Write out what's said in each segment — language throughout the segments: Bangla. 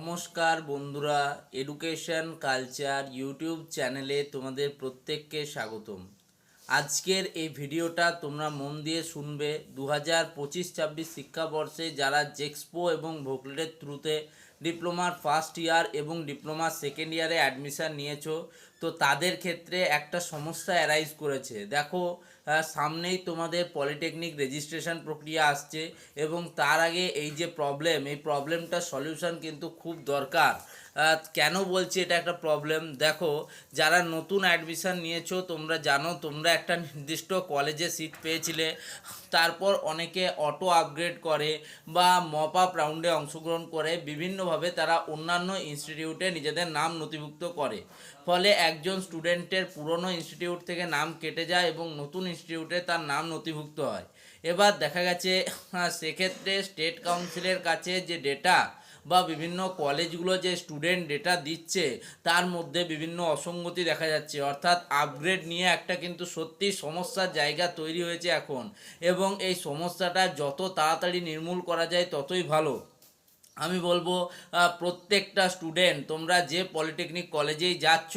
নমস্কার বন্ধুরা এডুকেশন কালচার ইউটিউব চ্যানেলে তোমাদের প্রত্যেককে স্বাগতম। আজকের এই ভিডিওটা তোমরা মন দিয়ে শুনবে দু হাজার পঁচিশ ছাব্বিশ শিক্ষাবর্ষে যারা জেক্সপো এবং ভোকলেটের থ্রুতে ডিপ্লোমার ফার্স্ট ইয়ার এবং ডিপ্লোমার সেকেন্ড ইয়ারে অ্যাডমিশান নিয়েছো তো তাদের ক্ষেত্রে একটা সমস্যা অ্যারাইজ করেছে। দেখো সামনেই তোমাদের পলিটেকনিক রেজিস্ট্রেশন প্রক্রিয়া আসছে এবং তার আগে এই যে প্রবলেম এই প্রবলেমটা সলিউশন কিন্তু খুব দরকার। কেন বলছি এটা একটা প্রবলেম দেখো, যারা নতুন অ্যাডমিশন নিয়েছো, তোমরা জানো, তোমরা একটা নির্দিষ্ট কলেজে সিট পেয়েছিলে, তারপর অনেকে অটো আপগ্রেড করে বা মপ আপ রাউন্ডে অংশগ্রহণ করে, বিভিন্নভাবে তারা অন্যান্য ইনস্টিটিউটে নিজেদের নাম নথিভুক্ত করে। ফলে একজন স্টুডেন্টের পুরনো ইনস্টিটিউট থেকে নাম কেটে যায় এবং নতুন ইনস্টিটিউটে তার নাম নথিভুক্ত হয়। এবার দেখা গেছে সেক্ষেত্রে স্টেট কাউন্সিলের কাছে যে ডেটা বা বিভিন্ন কলেজগুলো যে স্টুডেন্ট ডেটা দিচ্ছে, তার মধ্যে বিভিন্ন অসঙ্গতি দেখা যাচ্ছে। অর্থাৎ আপগ্রেড নিয়ে একটা কিন্তু সত্যি সমস্যার জায়গা তৈরি হয়েছে এখন এবং এই সমস্যাটা যত তাড়াতাড়ি নির্মূল করা যায় ততই ভালো। আমি বলব প্রত্যেকটা স্টুডেন্ট তোমরা যে পলিটেকনিক কলেজেই যাচ্ছ,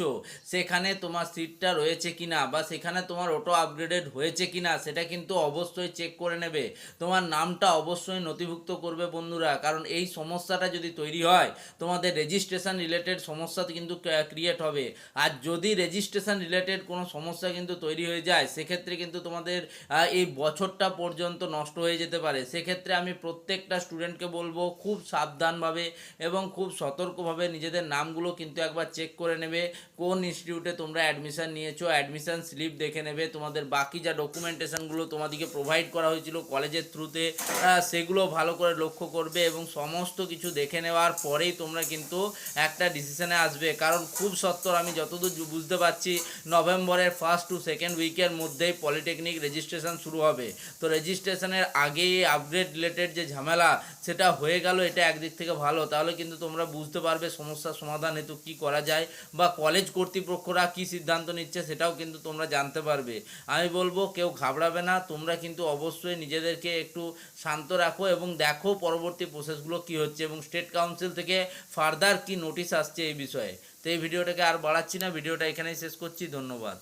সেখানে তোমার সিটটা রয়েছে কিনা বা সেখানে তোমার অটো আপগ্রেডেড হয়েছে কিনা, সেটা কিন্তু অবশ্যই চেক করে নেবে। তোমার নামটা অবশ্যই নথিভুক্ত করবে বন্ধুরা, কারণ এই সমস্যাটা যদি তৈরি হয়, তোমাদের রেজিস্ট্রেশন রিলেটেড সমস্যা কিন্তু ক্রিয়েট হবে। আর যদি রেজিস্ট্রেশন রিলেটেড কোনো সমস্যা কিন্তু তৈরি হয়ে যায়, সেক্ষেত্রে কিন্তু তোমাদের এই বছরটা পর্যন্ত নষ্ট হয়ে যেতে পারে। সেক্ষেত্রে আমি প্রত্যেকটা স্টুডেন্টকে বলব, খুব সাবধানভাবে এবং খুব সতর্কভাবে নিজেদের নামগুলো কিন্তু একবার চেক করে নেবে। কোন ইনস্টিটিউটে তোমরা অ্যাডমিশন নিয়েছো অ্যাডমিশন স্লিপ দেখে নেবে। তোমাদের বাকি যা ডকুমেন্টেশনগুলো তোমাদেরকে প্রোভাইড করা হয়েছিল কলেজের থ্রুতে সেগুলো ভালো করে লক্ষ্য করবে এবং সমস্ত কিছু দেখে নেওয়ার পরেই তোমরা কিন্তু একটা ডিসিশনে আসবে। কারণ খুব সত্তর, আমি যতদূর বুঝতে পারছি, নভেম্বরের ফার্স্ট টু সেকেন্ড উইকের মধ্যেই পলিটেকনিক রেজিস্ট্রেশন শুরু হবে। তো রেজিস্ট্রেশনের আগেই আপগ্রেড রিলেটেড যে ঝামেলা, সেটা হয়ে গেল, এটা একদিক থেকে ভালো, তাহলে কিন্তু তোমরা বুঝতে পারবে সমস্যার সমাধান হেতু কী করা যায় বা কলেজ কর্তৃপক্ষরা কী সিদ্ধান্ত নিচ্ছে সেটাও কিন্তু তোমরা জানতে পারবে। আমি বলব কেউ ঘাবড়াবে না, তোমরা কিন্তু অবশ্যই নিজেদেরকে একটু শান্ত রাখো এবং দেখো পরবর্তী প্রসেসগুলো কী হচ্ছে এবং স্টেট কাউন্সিল থেকে ফার্দার কি নোটিশ আসছে এই বিষয়ে। তো এই ভিডিওটাকে আর বাড়াচ্ছি না, ভিডিওটা এখানেই শেষ করছি, ধন্যবাদ।